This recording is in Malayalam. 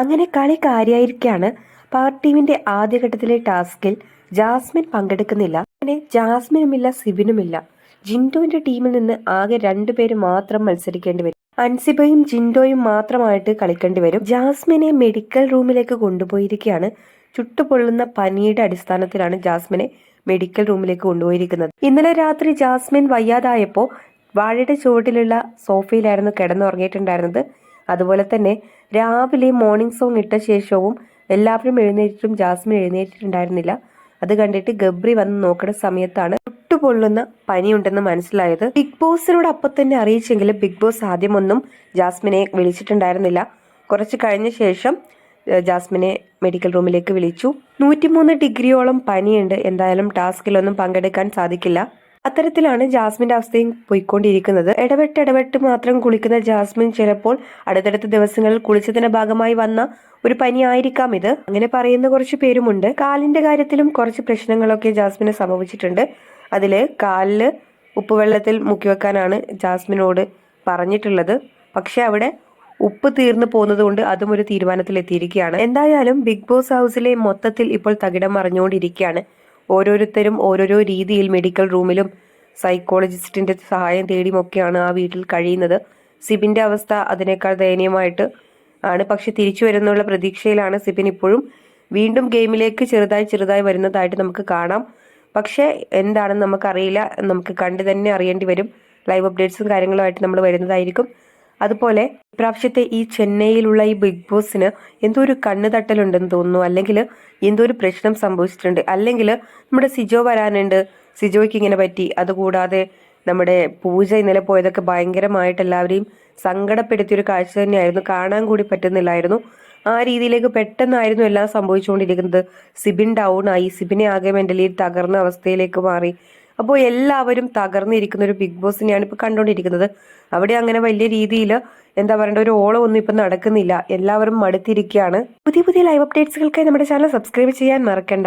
അങ്ങനെ കളി കാര്യായിരിക്കാണ് പവർ ടീമിന്റെ ആദ്യഘട്ടത്തിലെ ടാസ്കിൽ ജാസ്മിൻ പങ്കെടുക്കുന്നില്ല. അങ്ങനെ ജാസ്മിനുമില്ല സിബിനുമില്ല. ജിൻഡോന്റെ ടീമിൽ നിന്ന് ആകെ രണ്ടുപേര് മാത്രം മത്സരിക്കേണ്ടി വരും. അൻസിബയും ജിൻഡോയും മാത്രമായിട്ട് കളിക്കേണ്ടി വരും. ജാസ്മിനെ മെഡിക്കൽ റൂമിലേക്ക് കൊണ്ടുപോയിരിക്കുകയാണ് ചുട്ടുപൊള്ളുന്ന പനിയുടെ അടിസ്ഥാനത്തിലാണ് ജാസ്മിനെ മെഡിക്കൽ റൂമിലേക്ക് കൊണ്ടുപോയിരിക്കുന്നത്. ഇന്നലെ രാത്രി ജാസ്മിൻ വയ്യാതായപ്പോൾ വാഴയുടെ ചുവട്ടിലുള്ള സോഫയിലായിരുന്നു കിടന്നുറങ്ങിയിട്ടുണ്ടായിരുന്നത്. അതുപോലെ തന്നെ രാവിലെ മോർണിംഗ് സോങ് ഇട്ട ശേഷവും എല്ലാവരും എഴുന്നേറ്റിട്ടും ജാസ്മിൻ എഴുന്നേറ്റിട്ടുണ്ടായിരുന്നില്ല. അത് കണ്ടിട്ട് ഗബ്രി വന്ന് നോക്കുന്ന സമയത്താണ് ചുട്ടുപൊള്ളുന്ന പനിയുണ്ടെന്ന് മനസ്സിലായത്. ബിഗ് ബോസിനോട് അപ്പൊ തന്നെ അറിയിച്ചെങ്കിലും ബിഗ് ബോസ് ആദ്യമൊന്നും ജാസ്മിനെ വിളിച്ചിട്ടുണ്ടായിരുന്നില്ല. കുറച്ച് കഴിഞ്ഞ ശേഷം ജാസ്മിനെ മെഡിക്കൽ റൂമിലേക്ക് വിളിച്ചു. നൂറ്റിമൂന്ന് ഡിഗ്രിയോളം പനിയുണ്ട്. എന്തായാലും ടാസ്കിലൊന്നും പങ്കെടുക്കാൻ സാധിക്കില്ല. അത്തരത്തിലാണ് ജാസ്മിന്റെ അവസ്ഥയും പോയിക്കൊണ്ടിരിക്കുന്നത്. ഇടവെട്ട് ഇടവെട്ട് മാത്രം കുളിക്കുന്ന ജാസ്മിൻ ചിലപ്പോൾ അടുത്തടുത്ത ദിവസങ്ങളിൽ കുളിച്ചതിന്റെ ഭാഗമായി വന്ന ഒരു പനി ആയിരിക്കാം ഇത്. അങ്ങനെ പറയുന്ന കുറച്ച് പേരുമുണ്ട്. കാലിന്റെ കാര്യത്തിലും കുറച്ച് പ്രശ്നങ്ങളൊക്കെ ജാസ്മിന് സംഭവിച്ചിട്ടുണ്ട്. അതിൽ കാലിൽ ഉപ്പുവെള്ളത്തിൽ മുക്കി വെക്കാനാണ് ജാസ്മിനോട് പറഞ്ഞിട്ടുള്ളത്. പക്ഷെ അവിടെ ഉപ്പ് തീർന്നു പോകുന്നത് കൊണ്ട് അതും ഒരു തീരുമാനത്തിൽ എത്തിയിരിക്കുകയാണ് എന്തായാലും ബിഗ് ബോസ് ഹൗസിലെ മൊത്തത്തിൽ ഇപ്പോൾ തകിടം മറിഞ്ഞുകൊണ്ടിരിക്കുകയാണ്. ഓരോരുത്തരും ഓരോരോ രീതിയിൽ മെഡിക്കൽ റൂമിലും സൈക്കോളജിസ്റ്റിന്റെ സഹായം തേടിയുമൊക്കെയാണ് ആ വീട്ടിൽ കഴിയുന്നത്. സിബിന്റെ അവസ്ഥ അതിനേക്കാൾ ദയനീയമായിട്ട് ആണ്. പക്ഷെ തിരിച്ചു വരുന്നുള്ള പ്രതീക്ഷയിലാണ് സിബിൻ ഇപ്പോഴും. വീണ്ടും ഗെയിമിലേക്ക് ചെറുതായി ചെറുതായി വരുന്നതായിട്ട് നമുക്ക് കാണാം. പക്ഷേ എന്താണെന്ന് നമുക്കറിയില്ല. നമുക്ക് കണ്ടു തന്നെ അറിയേണ്ടി വരും. ലൈവ് അപ്ഡേറ്റ്സും കാര്യങ്ങളുമായിട്ട് നമ്മൾ വരുന്നതായിരിക്കും. അതുപോലെ ഇപ്രാവശ്യത്തെ ഈ ചെന്നൈയിലുള്ള ഈ ബിഗ് ബോസിന് എന്തോ ഒരു കണ്ണ് തട്ടലുണ്ടെന്ന് തോന്നുന്നു. അല്ലെങ്കിൽ എന്തോ ഒരു പ്രശ്നം സംഭവിച്ചിട്ടുണ്ട്. അല്ലെങ്കിൽ നമ്മുടെ സിജോ വരാനുണ്ട്. സിജോയ്ക്ക് ഇങ്ങനെ പറ്റി. അതുകൂടാതെ നമ്മുടെ പൂജ ഇന്നലെ പോയതൊക്കെ ഭയങ്കരമായിട്ട് എല്ലാവരെയും സങ്കടപ്പെടുത്തിയ ഒരു കാഴ്ച തന്നെയായിരുന്നു. കാണാൻ കൂടി പറ്റുന്നില്ലായിരുന്നു. ആ രീതിയിലേക്ക് പെട്ടെന്നായിരുന്നു എല്ലാം സംഭവിച്ചുകൊണ്ടിരിക്കുന്നത്. സിബിൻ ഡൗൺ ആയി. സിബിനെ ആകെ മെന്റലി തകർന്ന അവസ്ഥയിലേക്ക് മാറി. അപ്പോൾ എല്ലാവരും തകർന്നിരിക്കുന്ന ഒരു ബിഗ് ബോസിനെയാണ് ഇപ്പോൾ കണ്ടുകൊണ്ടിരിക്കുന്നത് അവിടെ അങ്ങനെ വലിയ രീതിയിൽ എന്താ പറയേണ്ട ഒരു ഓളം ഒന്നും ഇപ്പം നടക്കുന്നില്ല. എല്ലാവരും മടുത്തിരിക്കുകയാണ്. പുതിയ പുതിയ ലൈവ് അപ്ഡേറ്റ്സുകൾക്കായി നമ്മുടെ ചാനൽ സബ്സ്ക്രൈബ് ചെയ്യാൻ മറക്കണ്ട.